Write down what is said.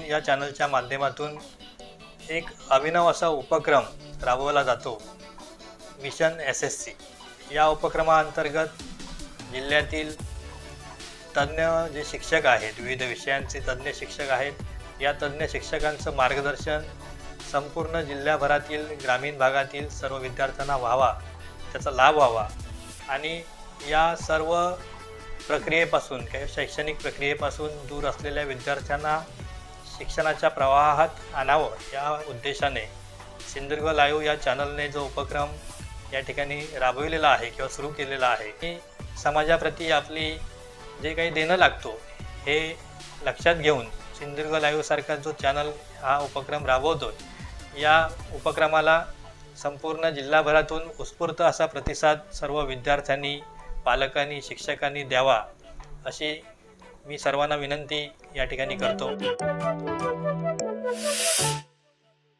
या चॅनलच्या माध्यमातून एक अभिनव असा उपक्रम राबवला जातो. मिशन एस एस सी या उपक्रमाअंतर्गत जिल्ह्यातील तज्ज्ञ जे शिक्षक आहेत विविध विषयांचे तज्ज्ञ शिक्षक आहेत या तज्ज्ञ शिक्षकांचं मार्गदर्शन संपूर्ण जिल्ह्याभरातील ग्रामीण भागातील सर्व विद्यार्थ्यांना व्हावा त्याचा लाभ व्हावा आणि या सर्व प्रक्रियेपासून काही शैक्षणिक प्रक्रियेपासून दूर असलेल्या विद्यार्थ्यांना शिक्षणाच्या प्रवाहात आणावं या उद्देशाने सिंधुदुर्ग लाईव्ह या चॅनलने जो उपक्रम या ठिकाणी राबविलेला आहे किंवा सुरू केलेला आहे की समाजाप्रती आपली जे काही देणं लागतो हे लक्षात घेऊन सिंधुदुर्ग लाईव्हसारखा जो चॅनल हा उपक्रम राबवतो या उपक्रमाला संपूर्ण जिल्हाभरातून उत्स्फूर्त असा प्रतिसाद सर्व विद्यार्थ्यांनी पालकांनी शिक्षकांनी द्यावा अशी मी सर्वांना विनंती या ठिकाणी करतो.